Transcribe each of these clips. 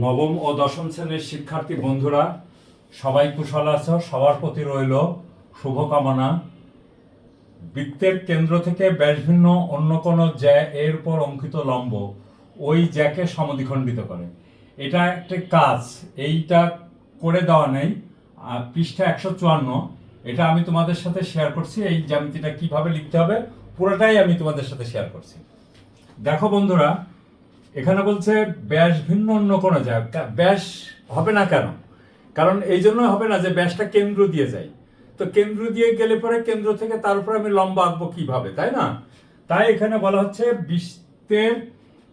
নবম ও দশম শ্রেণির শিক্ষার্থী বন্ধুরা, সবাই কুশল আছো, সবার প্রতি রইল শুভকামনা। বৃত্তের কেন্দ্র থেকে ব্যাসভিন্ন অন্য কোনো জ্যা এর উপর অঙ্কিত লম্ব, ওই জ্যাকে সমদ্বিখণ্ডিত করে। এটা একটি কাজ, এইটা করে দেওয়া নেই পৃষ্ঠা একশো চুয়ান্ন। এটা আমি তোমাদের সাথে শেয়ার করছি, এই জ্যামিতিটা কীভাবে লিখতে হবে, পুরোটাই আমি তোমাদের সাথে শেয়ার করছি। দেখো বন্ধুরা এখানে বলছে, ব্যাস ভিন্ন অন্য কোনো যায় ব্যাস হবে না কেন? কারণ এই জন্য হবে না যে ব্যাসটা কেন্দ্র দিয়ে যায়। তো কেন্দ্র দিয়ে গেলে পরে কেন্দ্র থেকে তার উপরে আমি লম্বা আঁকবো কীভাবে, তাই না? তাই এখানে বলা হচ্ছে, বৃত্তের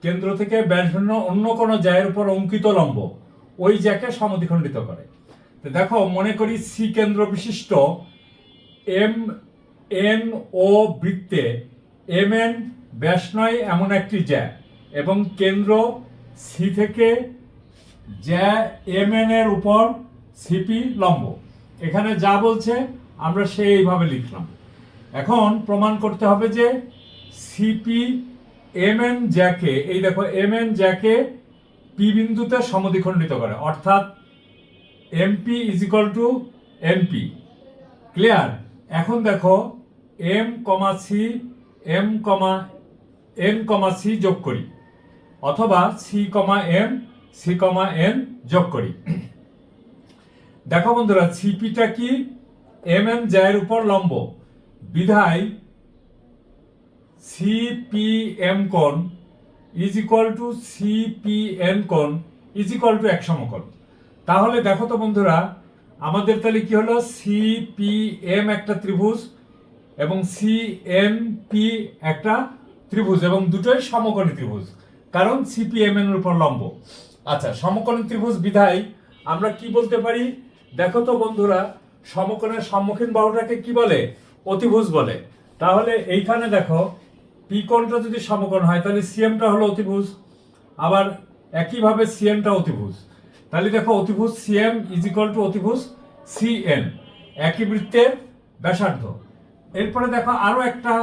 কেন্দ্র থেকে ব্যাস ভিন্ন অন্য কোনো জায়ের উপর অঙ্কিত লম্ব। ওই জ্যাকে সমদ্বিখণ্ডিত করে। তো দেখো, মনে করি সি কেন্দ্র বিশিষ্ট। এম, এন, ও বৃত্তে এম এন ব্যাস নয় এমন একটি জ্যা। এবং কেন্দ্র সি থেকে জ্যা এম এন এর উপর সিপি লম্ব। এখানে যা বলছে, আমরা সে এইভাবে লিখলাম। এখন প্রমাণ করতে হবে যে সিপি এম এন জ্যাকে এই দেখো এম এন জ্যাকে পি বিন্দুতে সমদ্বিখণ্ডিত করে। অর্থাৎ MP is equal to MP clear এখন দেখো M comma C M comma N comma C যোগ করি। অথবা C comma M C comma N যোগ করি। দেখো বন্ধুরা সিপিটা কি? এম এন জায়ের উপর লম্ব। বিধায় সিপি এম কোণ is equal to CP N কোণ ইজ ইকুয়াল টু এক সমকোণ। তাহলে দেখো তো বন্ধুরা, আমাদের তাহলে কি হলো? সিপিএম একটা ত্রিভুজ এবং সিএনপি একটা ত্রিভুজ এবং দুটোই সমকোণী ত্রিভুজ। কারণ সিপিএম এর উপর লম্ব। আচ্ছা সমকোণী ত্রিভুজ বিধায় আমরা কি বলতে পারি? দেখো তো বন্ধুরা, সমকোণের সম্মুখীন বাহুটাকে কি বলে? অতিভুজ বলে। তাহলে এইখানে দেখো, পি কোণটা যদি সমকোণ হয়, তাহলে সিএমটা হলো অতিভুজ। আবার একইভাবে সিএনটা অতিভুজ। তাহলে দেখো, অতিভুজ সিএম ইজ ইকুয়াল টু অতিভুজ সিএন। একই বৃত্তের ব্যাসার্ধ। এরপরে দেখো, আরও একটা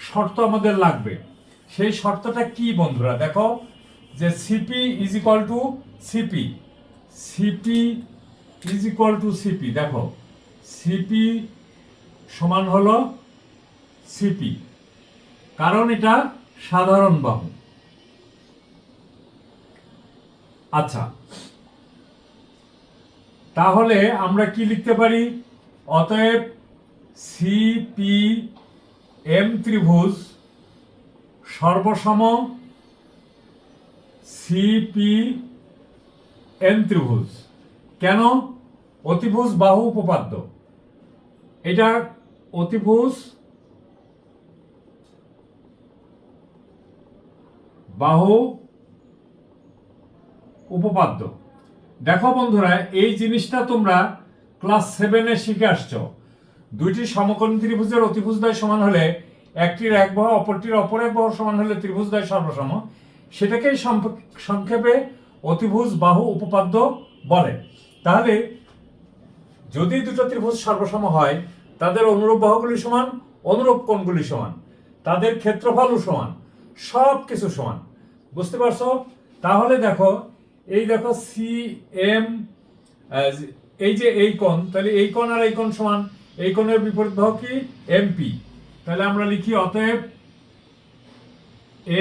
শর্ত আমাদের লাগবে। সেই শর্তটা কি বন্ধুরা? দেখো যে CP is equal to CP CP is equal to CP দেখো সিপি সমান হলো সিপি কারণ এটা সাধারণ বাহু। আচ্ছা তাহলে আমরা কি লিখতে পারি? অতএব সিপি এম ত্রিভুজ সর্বসম সিপি এন ত্রিভুজ। কেন? অতিভুজ বাহু উপপাদ্য। এটা অতিভুজ বাহু উপপাদ্য। দেখো বন্ধুরা, এই জিনিসটা তোমরা ক্লাস সেভেনে শিখে আসছো। দুইটি সমকোণ ত্রিভুজের অতিভুজদ্বয় সমান হলে একটির এক বাহু, অপরটির অপর এক বাহু সমান হলে ত্রিভুজদ্বয় সর্বসম। সেটাকেই সংক্ষেপে অতিভুজ বাহু উপপাদ্য বলে। তাহলে, যদি দুটো ত্রিভুজ সর্বসম হয়, তাদের অনুরূপ বাহুগুলি সমান, অনুরূপ কোণগুলি সমান। তাদের ক্ষেত্রফলও সমান সব কিছু সমান। বুঝতে পারছ? তাহলে দেখো, এই দেখো সি এম এই যে এই কোণ, তাহলে এই কোণ আর এই কোণ সমান। এই কোণের বিপরীত বাহু কি? এমপি তাহলে আমরা লিখি অতএব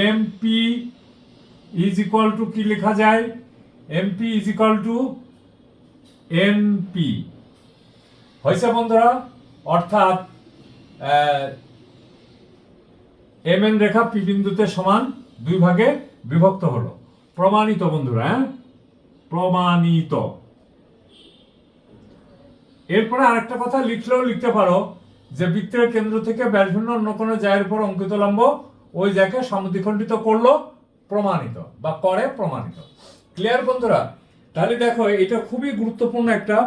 এমপি ইজ ইকুয়াল টু কি লেখা যায়? MP is equal to NP হয়েছে বন্ধুরা? অর্থাৎ এম এন রেখা পি বিন্দুতে সমান দুই ভাগে বিভক্ত হলো। প্রমাণিত বন্ধুরা হ্যাঁ? প্রমাণিত। এরপরে আরেকটা কথা লিখলেও লিখতে পারো। যে বৃত্তের কেন্দ্র থেকে ব্যাসভিন্ন অন্য কোনো জায়ের উপর অঙ্কিত লম্ব, ওই জায়গায় সমদ্বিখণ্ডিত করল, প্রমাণিত, বা করে প্রমাণিত। ক্লিয়ার বন্ধুরা? তাহলে দেখো, এটা খুবই গুরুত্বপূর্ণ একটা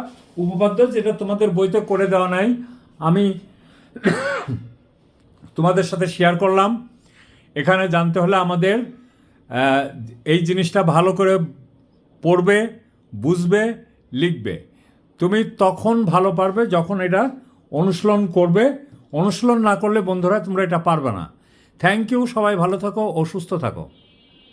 উপপাদ্য যেটা তোমাদের বইতে করে দেওয়া নাই। আমি তোমাদের সাথে শেয়ার করলাম। এখানে জানতে হলে আমাদের এই জিনিসটা ভালো করে পড়বে, বুঝবে, লিখবে। তুমি তখন ভালো পারবে যখন এটা অনুশীলন করবে। অনুশীলন না করলে বন্ধুরা তোমরা এটা পারবে না। থ্যাংক ইউ সবাই ভালো থাকো অসুস্থ সুস্থ থাকো।